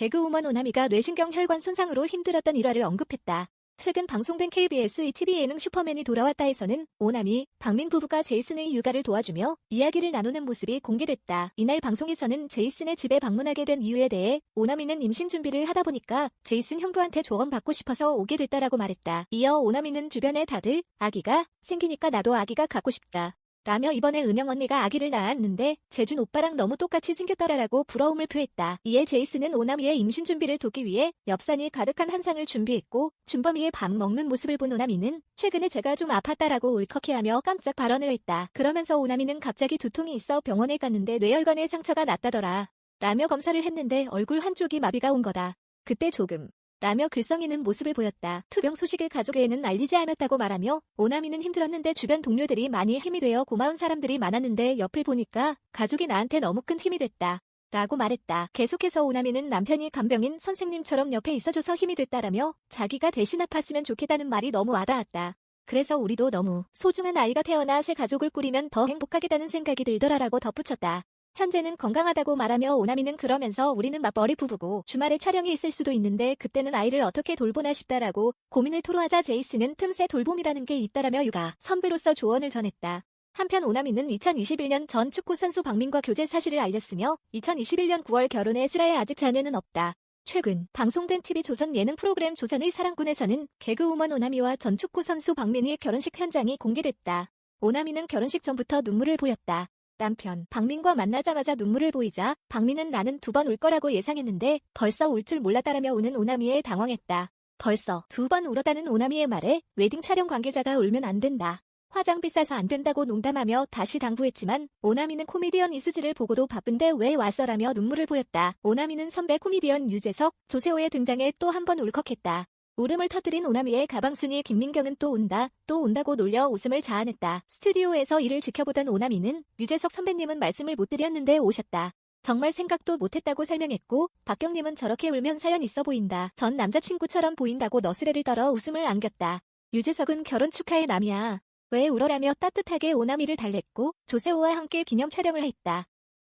개그우먼 오나미가 뇌신경 혈관 손상으로 힘들었던 일화를 언급했다. 최근 방송된 KBS ETV 예능 슈퍼맨이 돌아왔다에서는 오나미, 박민 부부가 제이슨의 육아를 도와주며 이야기를 나누는 모습이 공개됐다. 이날 방송에서는 제이슨의 집에 방문하게 된 이유에 대해 오나미는 임신 준비를 하다 보니까 제이슨 형부한테 조언받고 싶어서 오게 됐다라고 말했다. 이어 오나미는 주변에 다들 아기가 생기니까 나도 아기가 갖고 싶다. 라며 이번에 은영 언니가 아기를 낳았는데 재준 오빠랑 너무 똑같이 생겼더라라고 부러움을 표했다. 이에 제이슨은 오나미의 임신 준비를 돕기 위해 엽산이 가득한 한상을 준비했고 준범이의 밥 먹는 모습을 본 오나미는 최근에 제가 좀 아팠다라고 울컥해하며 깜짝 발언을 했다. 그러면서 오나미는 갑자기 두통이 있어 병원에 갔는데 뇌혈관에 상처가 났다더라. 라며 검사를 했는데 얼굴 한쪽이 마비가 온 거다. 그때 조금 라며 글썽이는 모습을 보였다. 투병 소식을 가족에는 알리지 않았다고 말하며 오나미는 힘들었는데 주변 동료들이 많이 힘이 되어 고마운 사람들이 많았는데 옆을 보니까 가족이 나한테 너무 큰 힘이 됐다. 라고 말했다. 계속해서 오나미는 남편이 간병인 선생님처럼 옆에 있어줘서 힘이 됐다라며 자기가 대신 아팠으면 좋겠다는 말이 너무 와닿았다. 그래서 우리도 너무 소중한 아이가 태어나 새 가족을 꾸리면 더 행복하겠다는 생각이 들더라라고 덧붙였다. 현재는 건강하다고 말하며 오나미는 그러면서 우리는 맞벌이 부부고 주말에 촬영이 있을 수도 있는데 그때는 아이를 어떻게 돌보나 싶다라고 고민을 토로하자 제이슨은 틈새 돌봄이라는 게 있다라며 육아 선배로서 조언을 전했다. 한편 오나미는 2021년 전 축구선수 박민과 교제 사실을 알렸으며 2021년 9월 결혼해 슬라에 아직 자녀는 없다. 최근 방송된 TV조선 예능 프로그램 조선의 사랑꾼에서는 개그우먼 오나미와 전 축구선수 박민희의 결혼식 현장이 공개됐다. 오나미는 결혼식 전부터 눈물을 보였다. 남편 박민과 만나자마자 눈물을 보이자 박민은 나는 두번울 거라고 예상했는데 벌써 울줄 몰랐다라며 우는 오나미에 당황했다. 벌써 두 번 울었다는 오나미의 말에 웨딩 촬영 관계자가 울면 안 된다. 화장 비 싸서 안 된다고 농담하며 다시 당부했지만 오나미는 코미디언 이수지를 보고도 바쁜데 왜 왔어라며 눈물을 보였다. 오나미는 선배 코미디언 유재석, 조세호의 등장에 또 한 번 울컥했다. 울음을 터뜨린 오나미의 가방순이 김민경은 또 온다, 또 온다고 놀려 웃음을 자아냈다. 스튜디오에서 이를 지켜보던 오나미는 유재석 선배님은 말씀을 못 드렸는데 오셨다. 정말 생각도 못했다고 설명했고 박경님은 저렇게 울면 사연 있어 보인다. 전 남자친구처럼 보인다고 너스레를 떨어 웃음을 안겼다. 유재석은 결혼 축하의 남이야. 왜 울어라며 따뜻하게 오나미를 달랬고 조세호와 함께 기념 촬영을 했다.